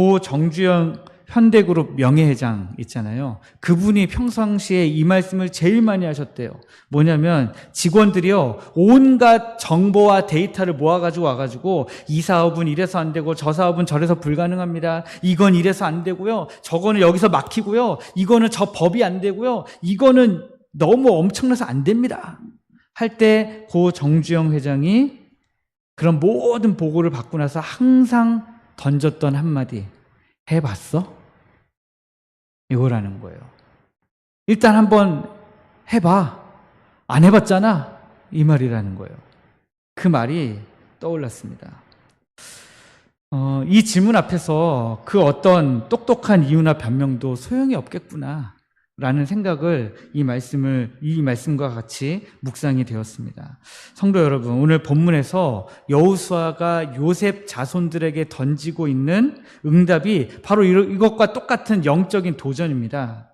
고 정주영 현대그룹 명예회장 있잖아요. 그분이 평상시에 이 말씀을 제일 많이 하셨대요. 뭐냐면 직원들이요, 온갖 정보와 데이터를 모아가지고 와가지고 이 사업은 이래서 안 되고 저 사업은 저래서 불가능합니다. 이건 이래서 안 되고요. 저거는 여기서 막히고요. 이거는 저 법이 안 되고요. 이거는 너무 엄청나서 안 됩니다. 할 때 고 정주영 회장이 그런 모든 보고를 받고 나서 항상 던졌던 한마디. 해봤어? 이거라는 거예요. 일단 한번 해봐. 안 해봤잖아. 이 말이라는 거예요. 그 말이 떠올랐습니다. 어, 이 질문 앞에서 그 어떤 똑똑한 이유나 변명도 소용이 없겠구나. 라는 생각을 이 말씀을, 이 말씀과 같이 묵상이 되었습니다. 성도 여러분, 오늘 본문에서 여우수아가 요셉 자손들에게 던지고 있는 응답이 바로 이것과 똑같은 영적인 도전입니다.